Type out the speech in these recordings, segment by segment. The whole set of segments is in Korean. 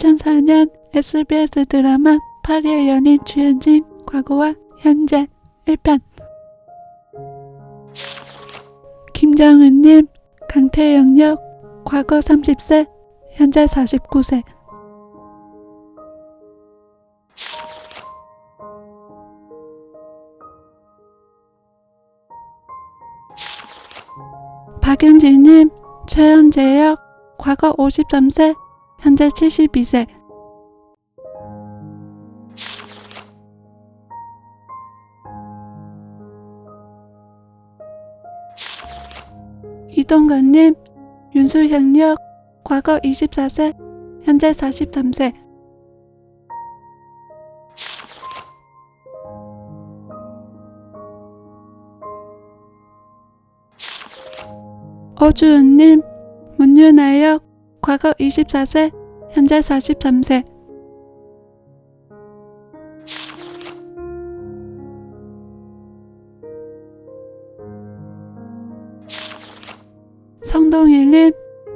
2004년 SBS 드라마 파리의 연인 주연진 과거와 현재 1편. 김정은님 강태영 역 과거 30세 현재 49세. 박영진님 최현재 역 과거 53세 현재 72세. 이동관님 윤수현 역 과거 24세 현재 43세. 어주은님 문윤아 역 과거 24세 현재 43세. 성동일님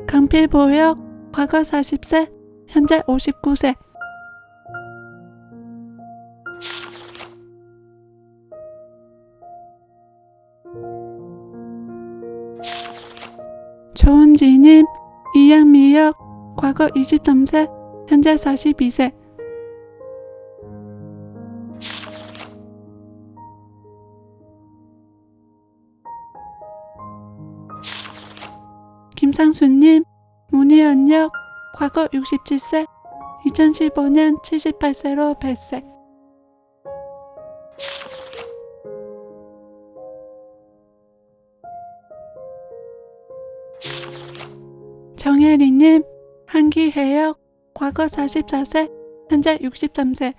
강필보역 과거 40세 현재 59세. 조은지님 이양미역 과거 23세 현재 42세. 김상수님 문희연역 과거 67세 2015년 78세로 발세 정혜리님 한기해역 과거 44세 현재 63세.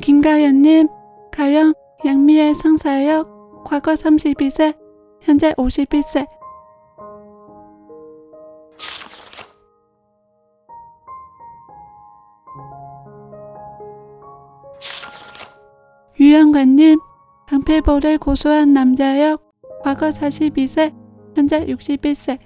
김가연님 가영 양미의 상사역 과거 32세 현재 51세 유영관님 강필보를 고소한 남자 역 과거 42세 현재 61세